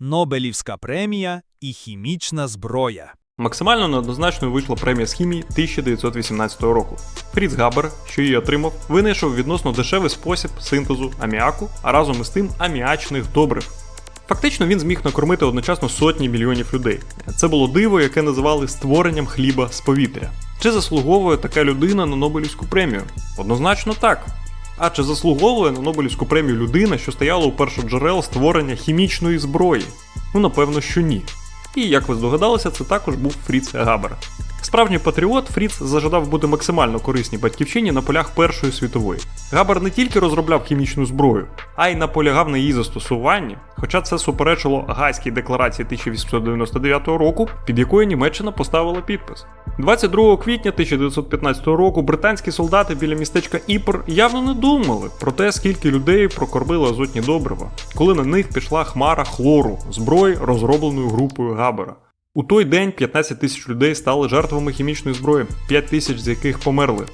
Нобелівська премія і хімічна зброя. Максимально неоднозначною вийшла премія з хімії 1918 року. Фріц Габер, що її отримав, винайшов відносно дешевий спосіб синтезу аміаку, а разом із тим аміачних добрив. Фактично він зміг накормити одночасно сотні мільйонів людей. Це було диво, яке називали створенням хліба з повітря. Чи заслуговує така людина на Нобелівську премію? Однозначно так. А чи заслуговує на Нобелівську премію людина, що стояла у першоджерел створення хімічної зброї? Ну, напевно, що ні. І як ви здогадалися, це також був Фріц Габер. Справжній патріот Фріц зажадав бути максимально корисній батьківщині на полях Першої світової. Габер не тільки розробляв хімічну зброю, а й наполягав на її застосуванні, хоча це суперечило Гайській декларації 1899 року, під якою Німеччина поставила підпис. 22 квітня 1915 року британські солдати біля містечка Іпр явно не думали про те, скільки людей прокормили азотні добрива, коли на них пішла хмара хлору, зброї, розробленої групою Габера. У той день 15 тисяч людей стали жертвами хімічної зброї, 5 тисяч з яких померли.